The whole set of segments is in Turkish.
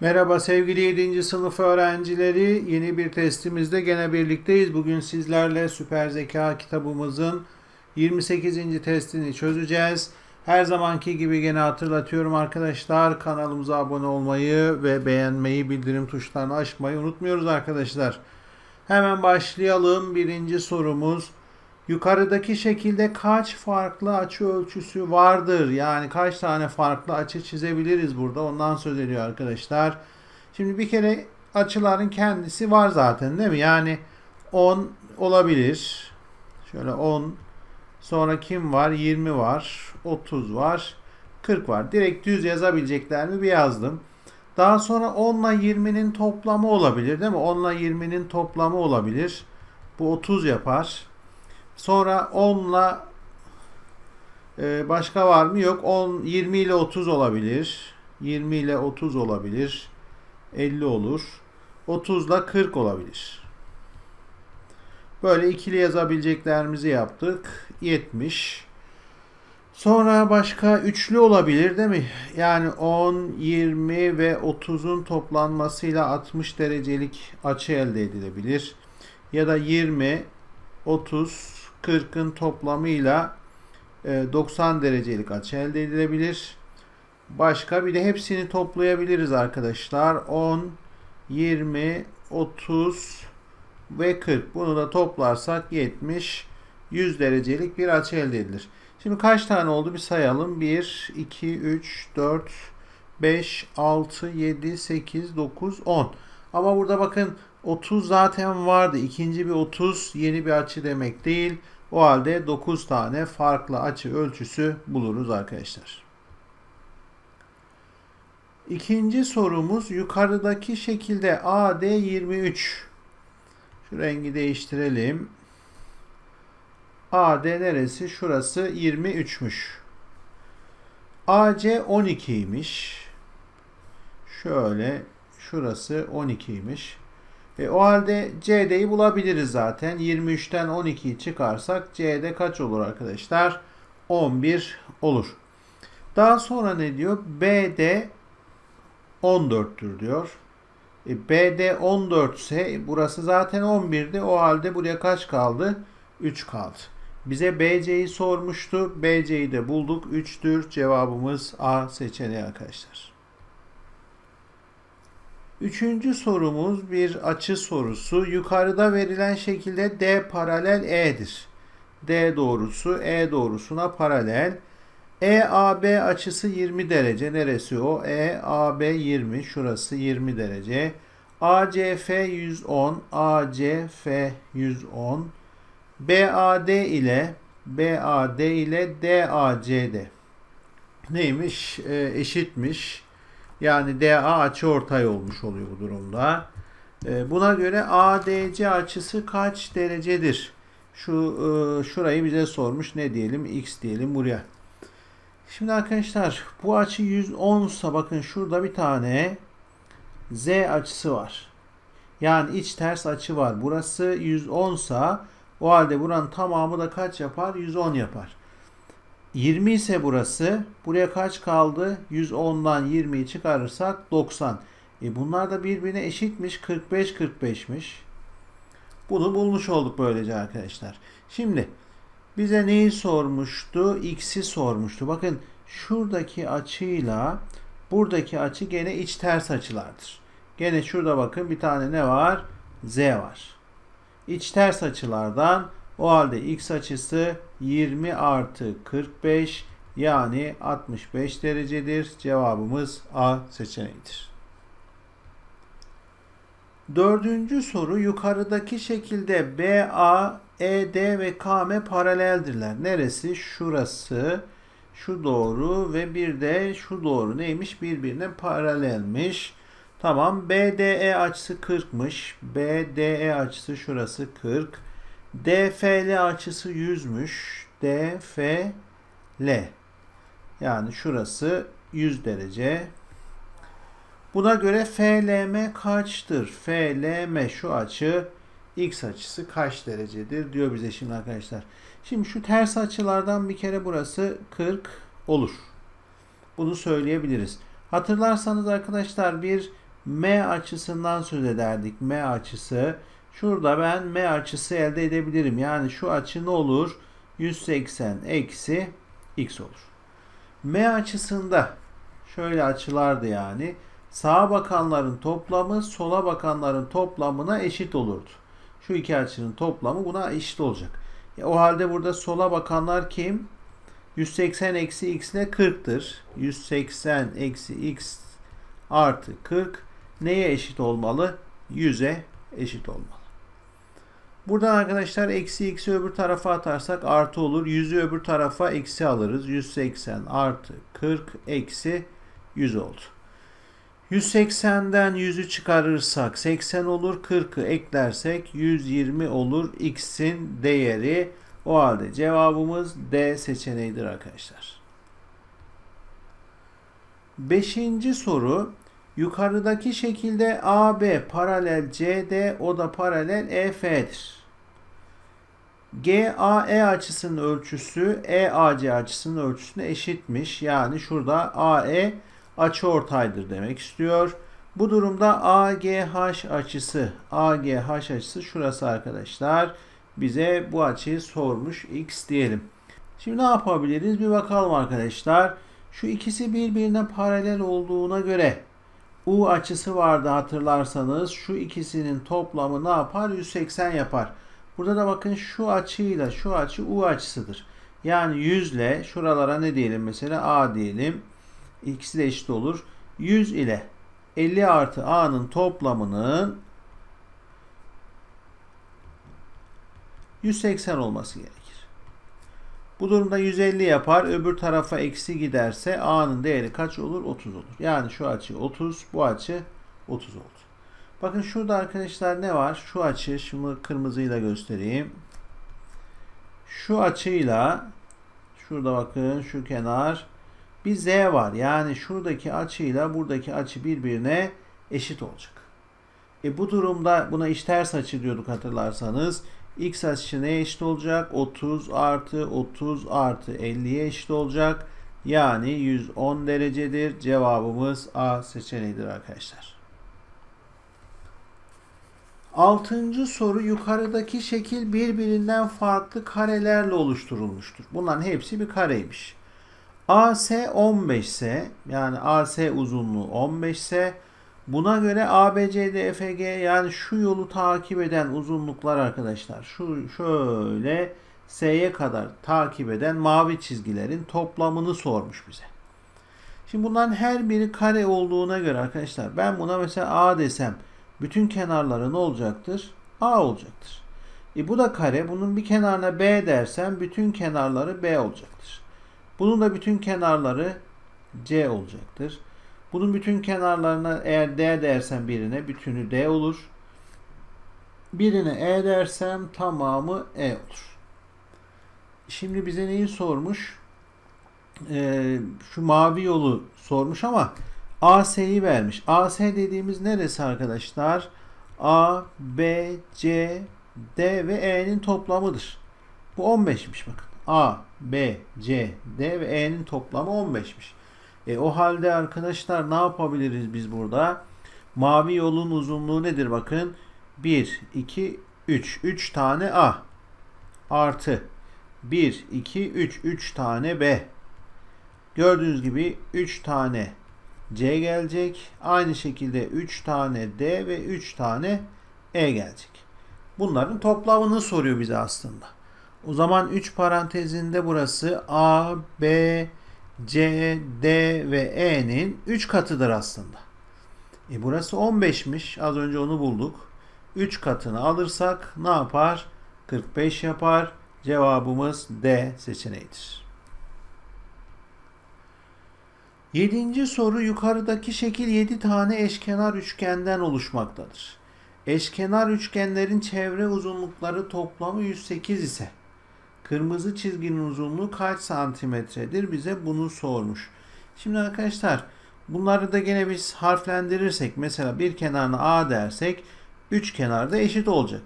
Merhaba sevgili 7. sınıf öğrencileri. Yeni bir testimizde gene birlikteyiz. Bugün sizlerle Süper Zeka kitabımızın 28. testini çözeceğiz. Her zamanki gibi gene hatırlatıyorum arkadaşlar. Kanalımıza abone olmayı ve beğenmeyi, bildirim tuşlarını açmayı unutmuyoruz arkadaşlar. Hemen başlayalım. Birinci sorumuz. Yukarıdaki şekilde kaç farklı açı ölçüsü vardır? Yani kaç tane farklı açı çizebiliriz burada? Ondan söz ediyor arkadaşlar. Şimdi bir kere açıların kendisi var zaten değil mi? Yani 10 olabilir. Şöyle 10. Sonra kim var? 20 var. 30 var. 40 var. Direkt düz yazabilecekler mi? Bir yazdım. Daha sonra 10 ile 20'nin toplamı olabilir değil mi? 10 ile 20'nin toplamı olabilir. Bu 30 yapar. Sonra 10 ile e, başka var mı? Yok. 10 20 ile 30 olabilir. 20 ile 30 olabilir. 50 olur. 30 ile 40 olabilir. Böyle ikili yazabileceklerimizi yaptık. 70. Sonra başka üçlü olabilir değil mi? Yani 10, 20 ve 30'un toplanmasıyla 60 derecelik açı elde edilebilir. Ya da 20, 30, 40'ın toplamıyla e, 90 derecelik açı elde edilebilir. Başka bir de hepsini toplayabiliriz arkadaşlar. 10, 20, 30 ve 40. Bunu da toplarsak 70, 100 derecelik bir açı elde edilir. Şimdi kaç tane oldu bir sayalım. 1, 2, 3, 4, 5, 6, 7, 8, 9, 10. Ama burada bakın 30 zaten vardı. İkinci bir 30 yeni bir açı demek değil. O halde 9 tane farklı açı ölçüsü buluruz arkadaşlar. İkinci sorumuz yukarıdaki şekilde AD 23. Şu rengi değiştirelim. AD neresi? Şurası 23'müş. AC 12'ymiş. Şöyle şurası 12'ymiş. E, o halde CD'yi bulabiliriz zaten. 23'ten 12'yi çıkarsak CD kaç olur arkadaşlar? 11 olur. Daha sonra ne diyor? BD 14'tür diyor. E, BD 14 ise burası zaten 11'di. O halde buraya kaç kaldı? 3 kaldı. Bize BC'yi sormuştu. BC'yi de bulduk. 3'tür. Cevabımız A seçeneği arkadaşlar. Üçüncü sorumuz bir açı sorusu. Yukarıda verilen şekilde D paralel E'dir. D doğrusu E doğrusuna paralel. EAB açısı 20 derece. Neresi o? EAB 20. Şurası 20 derece. ACF 110. ACF 110. BAD ile BAD ile DACD neymiş? E, eşitmiş. Yani DA açı ortay olmuş oluyor bu durumda. E, buna göre ADC açısı kaç derecedir? Şu e, şurayı bize sormuş. Ne diyelim? X diyelim buraya. Şimdi arkadaşlar bu açı 110 ise bakın şurada bir tane Z açısı var. Yani iç ters açı var. Burası 110 ise o halde buranın tamamı da kaç yapar? 110 yapar. 20 ise burası. Buraya kaç kaldı? 110'dan 20'yi çıkarırsak 90. E bunlar da birbirine eşitmiş. 45 45'miş. Bunu bulmuş olduk böylece arkadaşlar. Şimdi bize neyi sormuştu? X'i sormuştu. Bakın şuradaki açıyla buradaki açı gene iç ters açılardır. Gene şurada bakın bir tane ne var? Z var. İç ters açılardan o halde x açısı 20 artı 45 yani 65 derecedir. Cevabımız A seçeneğidir. Dördüncü soru yukarıdaki şekilde BA, ED ve KM paraleldirler. Neresi? Şurası, şu doğru ve bir de şu doğru neymiş? Birbirine paralelmiş. Tamam BDE açısı 40'mış. BDE açısı şurası 40. DFL açısı 100'müş. DFL. Yani şurası 100 derece. Buna göre FLM kaçtır? FLM şu açı x açısı kaç derecedir diyor bize şimdi arkadaşlar. Şimdi şu ters açılardan bir kere burası 40 olur. Bunu söyleyebiliriz. Hatırlarsanız arkadaşlar bir M açısından söz ederdik. M açısı. Şurada ben M açısı elde edebilirim. Yani şu açı ne olur? 180 eksi x olur. M açısında şöyle açılardı yani. Sağa bakanların toplamı sola bakanların toplamına eşit olurdu. Şu iki açının toplamı buna eşit olacak. E, o halde burada sola bakanlar kim? 180 eksi x ile 40'tır. 180 eksi x artı 40 neye eşit olmalı? 100'e eşit olmalı. Buradan arkadaşlar eksi x'i öbür tarafa atarsak artı olur. 100'ü öbür tarafa eksi alırız. 180 artı 40 eksi 100 oldu. 180'den 100'ü çıkarırsak 80 olur. 40'ı eklersek 120 olur. X'in değeri o halde cevabımız D seçeneğidir arkadaşlar. Beşinci soru. Yukarıdaki şekilde AB paralel CD o da paralel EF'dir. GAE açısının ölçüsü EAC açısının ölçüsüne eşitmiş. Yani şurada AE açıortaydır demek istiyor. Bu durumda AGH açısı, AGH açısı şurası arkadaşlar. Bize bu açıyı sormuş x diyelim. Şimdi ne yapabiliriz? Bir bakalım arkadaşlar. Şu ikisi birbirine paralel olduğuna göre U açısı vardı hatırlarsanız. Şu ikisinin toplamı ne yapar? 180 yapar. Burada da bakın şu açıyla şu açı U açısıdır. Yani 100 ile şuralara ne diyelim mesela A diyelim. İkisi de eşit olur. 100 ile 50 artı A'nın toplamının 180 olması gerekir. Bu durumda 150 yapar. Öbür tarafa eksi giderse A'nın değeri kaç olur? 30 olur. Yani şu açı 30, bu açı 30 oldu. Bakın şurada arkadaşlar ne var? Şu açı, şunu kırmızıyla göstereyim. Şu açıyla şurada bakın şu kenar bir Z var. Yani şuradaki açıyla buradaki açı birbirine eşit olacak. E bu durumda buna işters açı diyorduk hatırlarsanız. X açısı neye eşit olacak? 30 artı 30 artı 50'ye eşit olacak. Yani 110 derecedir. Cevabımız A seçeneğidir arkadaşlar. Altıncı soru yukarıdaki şekil birbirinden farklı karelerle oluşturulmuştur. Bunların hepsi bir kareymiş. AC 15 ise yani AC uzunluğu 15 ise buna göre ABCD FG yani şu yolu takip eden uzunluklar arkadaşlar şu şöyle S'ye kadar takip eden mavi çizgilerin toplamını sormuş bize. Şimdi bunların her biri kare olduğuna göre arkadaşlar ben buna mesela A desem bütün kenarları ne olacaktır? A olacaktır. E bu da kare. Bunun bir kenarına B dersem bütün kenarları B olacaktır. Bunun da bütün kenarları C olacaktır. Bunun bütün kenarlarına eğer D dersem birine bütünü D olur. Birine E dersem tamamı E olur. Şimdi bize neyi sormuş? Ee, şu mavi yolu sormuş ama AS'yi vermiş. AS dediğimiz neresi arkadaşlar? A, B, C, D ve E'nin toplamıdır. Bu 15'miş bakın. A, B, C, D ve E'nin toplamı 15'miş. E, o halde arkadaşlar ne yapabiliriz biz burada? Mavi yolun uzunluğu nedir bakın? 1, 2, 3. 3 tane A. Artı 1, 2, 3. 3 tane B. Gördüğünüz gibi 3 tane C gelecek. Aynı şekilde 3 tane D ve 3 tane E gelecek. Bunların toplamını soruyor bize aslında. O zaman 3 parantezinde burası A, B, C, D ve E'nin 3 katıdır aslında. E burası 15'miş. Az önce onu bulduk. 3 katını alırsak ne yapar? 45 yapar. Cevabımız D seçeneğidir. Yedinci soru yukarıdaki şekil 7 tane eşkenar üçgenden oluşmaktadır. Eşkenar üçgenlerin çevre uzunlukları toplamı 108 ise kırmızı çizginin uzunluğu kaç santimetredir? Bize bunu sormuş. Şimdi arkadaşlar bunları da gene biz harflendirirsek mesela bir kenarına A dersek üç kenarda eşit olacak.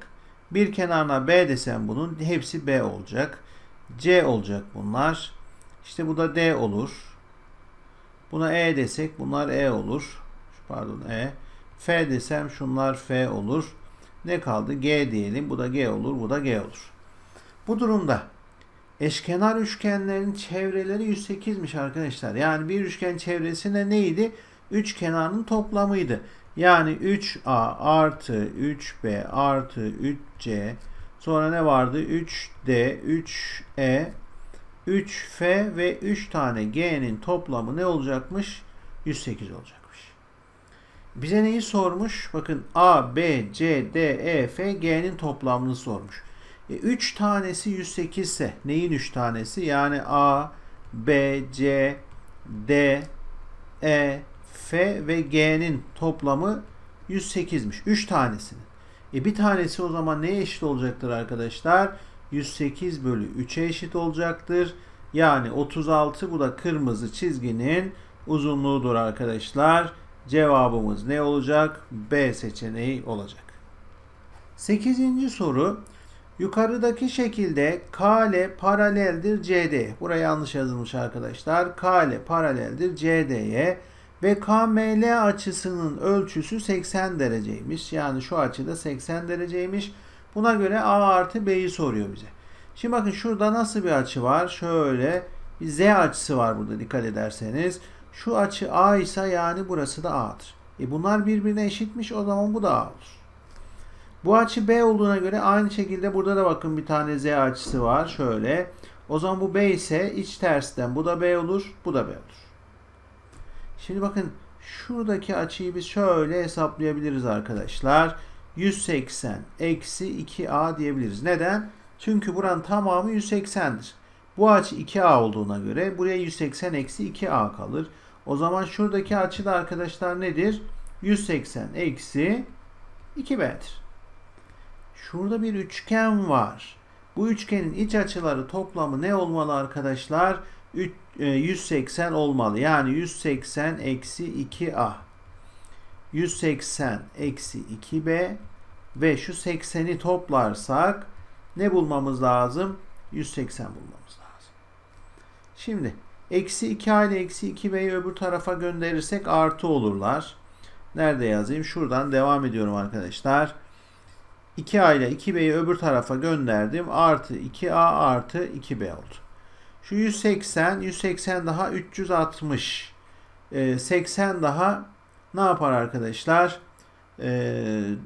Bir kenarına B desem bunun hepsi B olacak. C olacak bunlar. İşte bu da D olur. Buna E desek bunlar E olur. Pardon E. F desem şunlar F olur. Ne kaldı? G diyelim. Bu da G olur. Bu da G olur. Bu durumda eşkenar üçgenlerin çevreleri 108'miş arkadaşlar. Yani bir üçgen çevresinde neydi? Üç kenarının toplamıydı. Yani 3A artı 3B artı 3C sonra ne vardı? 3D, 3E, 3F ve 3 tane G'nin toplamı ne olacakmış? 108 olacakmış. Bize neyi sormuş? Bakın A, B, C, D, E, F, G'nin toplamını sormuş. E, 3 tanesi 108 ise neyin 3 tanesi? Yani A, B, C, D, E, F ve G'nin toplamı 108'miş. 3 tanesinin. E bir tanesi o zaman neye eşit olacaktır arkadaşlar? 108 bölü 3'e eşit olacaktır. Yani 36 bu da kırmızı çizginin uzunluğudur arkadaşlar. Cevabımız ne olacak? B seçeneği olacak. 8. soru. Yukarıdaki şekilde KL paraleldir CD. Buraya yanlış yazılmış arkadaşlar. KL paraleldir CD'ye ve KML açısının ölçüsü 80 dereceymiş. Yani şu açıda 80 dereceymiş. Buna göre A artı B'yi soruyor bize. Şimdi bakın şurada nasıl bir açı var? Şöyle bir Z açısı var burada dikkat ederseniz. Şu açı A ise yani burası da A'dır. E bunlar birbirine eşitmiş o zaman bu da A olur. Bu açı B olduğuna göre aynı şekilde burada da bakın bir tane Z açısı var. Şöyle. O zaman bu B ise iç tersten bu da B olur, bu da B olur. Şimdi bakın şuradaki açıyı biz şöyle hesaplayabiliriz arkadaşlar. 180 eksi 2A diyebiliriz. Neden? Çünkü buranın tamamı 180'dir. Bu açı 2A olduğuna göre buraya 180 eksi 2A kalır. O zaman şuradaki açı da arkadaşlar nedir? 180 eksi 2B'dir. Şurada bir üçgen var. Bu üçgenin iç açıları toplamı ne olmalı arkadaşlar? 180 e, olmalı. Yani 180 eksi 2A. 180 eksi 2B ve şu 80'i toplarsak ne bulmamız lazım? 180 bulmamız lazım. Şimdi eksi 2A ile eksi 2B'yi öbür tarafa gönderirsek artı olurlar. Nerede yazayım? Şuradan devam ediyorum arkadaşlar. 2A ile 2B'yi öbür tarafa gönderdim. Artı 2A artı 2B oldu. Şu 180, 180 daha 360. E, 80 daha ne yapar arkadaşlar? E,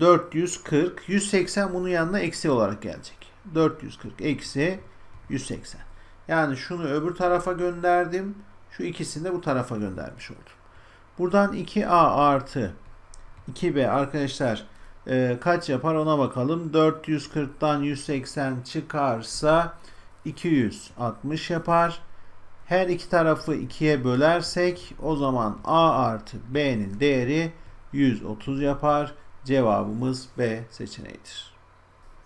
440. 180 bunun yanına eksi olarak gelecek. 440 eksi 180. Yani şunu öbür tarafa gönderdim. Şu ikisini de bu tarafa göndermiş oldum. Buradan 2A artı 2B arkadaşlar e, kaç yapar ona bakalım. 440'tan 180 çıkarsa 260 yapar. Her iki tarafı 2'ye bölersek o zaman A artı B'nin değeri 130 yapar. Cevabımız B seçeneğidir.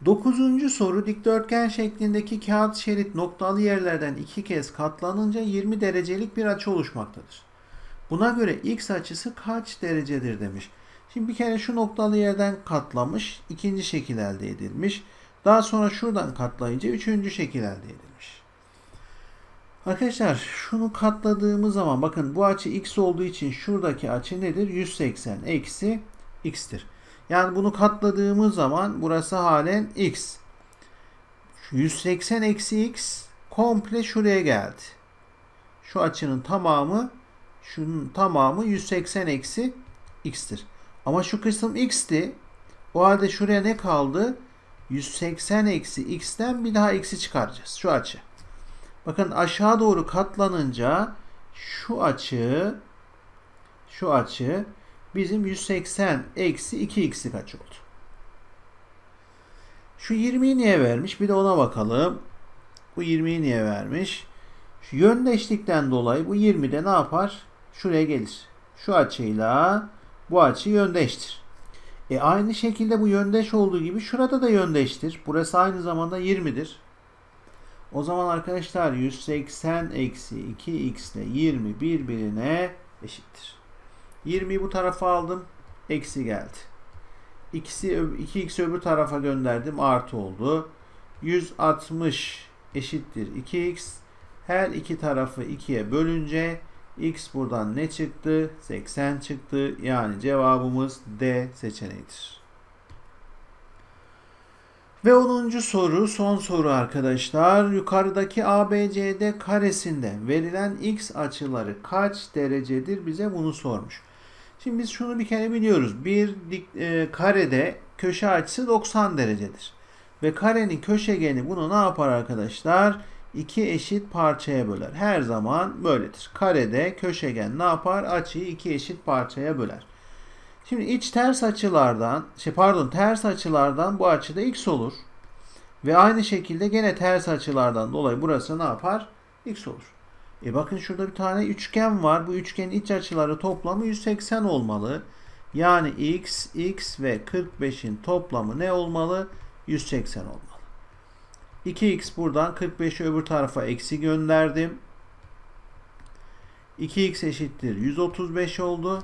Dokuzuncu soru dikdörtgen şeklindeki kağıt şerit noktalı yerlerden iki kez katlanınca 20 derecelik bir açı oluşmaktadır. Buna göre x açısı kaç derecedir demiş. Şimdi bir kere şu noktalı yerden katlamış, ikinci şekil elde edilmiş. Daha sonra şuradan katlayınca üçüncü şekil elde edilmiş. Arkadaşlar şunu katladığımız zaman bakın bu açı x olduğu için şuradaki açı nedir? 180 eksi x'tir. Yani bunu katladığımız zaman burası halen x. 180 eksi x komple şuraya geldi. Şu açının tamamı şunun tamamı 180 eksi x'tir. Ama şu kısım x'ti. O halde şuraya ne kaldı? 180 eksi x'ten bir daha eksi çıkaracağız. Şu açı. Bakın aşağı doğru katlanınca şu açı şu açı bizim 180 eksi 2x'lik açı oldu. Şu 20'yi niye vermiş? Bir de ona bakalım. Bu 20'yi niye vermiş? Şu yöndeşlikten dolayı bu 20'de ne yapar? Şuraya gelir. Şu açıyla bu açı yöndeştir. E aynı şekilde bu yöndeş olduğu gibi şurada da yöndeştir. Burası aynı zamanda 20'dir. O zaman arkadaşlar 180 eksi 2x ile 20 birbirine eşittir. 20'yi bu tarafa aldım. Eksi geldi. X'i 2x öbür tarafa gönderdim. Artı oldu. 160 eşittir 2x. Her iki tarafı 2'ye bölünce X buradan ne çıktı? 80 çıktı. Yani cevabımız D seçeneğidir. Ve 10. soru son soru arkadaşlar. Yukarıdaki ABCD karesinde verilen x açıları kaç derecedir bize bunu sormuş. Şimdi biz şunu bir kere biliyoruz. Bir dik, e, karede köşe açısı 90 derecedir. Ve karenin köşegeni bunu ne yapar arkadaşlar? İki eşit parçaya böler. Her zaman böyledir. Karede köşegen ne yapar? Açıyı iki eşit parçaya böler. Şimdi iç ters açılardan, şey pardon ters açılardan bu açıda x olur. Ve aynı şekilde gene ters açılardan dolayı burası ne yapar? x olur. E bakın şurada bir tane üçgen var. Bu üçgenin iç açıları toplamı 180 olmalı. Yani x, x ve 45'in toplamı ne olmalı? 180 olmalı. 2x buradan 45'i öbür tarafa eksi gönderdim. 2x eşittir 135 oldu.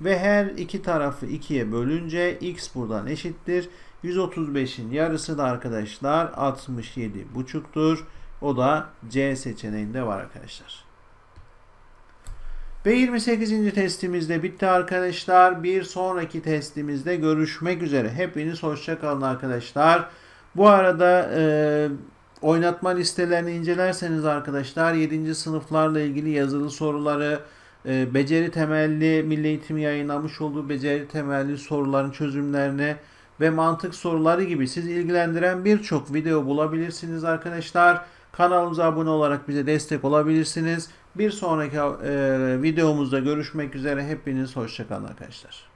Ve her iki tarafı 2'ye bölünce x buradan eşittir. 135'in yarısı da arkadaşlar 67 buçuktur. O da C seçeneğinde var arkadaşlar. Ve 28. testimiz de bitti arkadaşlar. Bir sonraki testimizde görüşmek üzere. Hepiniz hoşça kalın arkadaşlar. Bu arada e, oynatma listelerini incelerseniz arkadaşlar 7. sınıflarla ilgili yazılı soruları, e, beceri temelli Milli Eğitim yayınlamış olduğu beceri temelli soruların çözümlerini ve mantık soruları gibi sizi ilgilendiren birçok video bulabilirsiniz arkadaşlar. Kanalımıza abone olarak bize destek olabilirsiniz. Bir sonraki e, videomuzda görüşmek üzere. Hepiniz hoşçakalın arkadaşlar.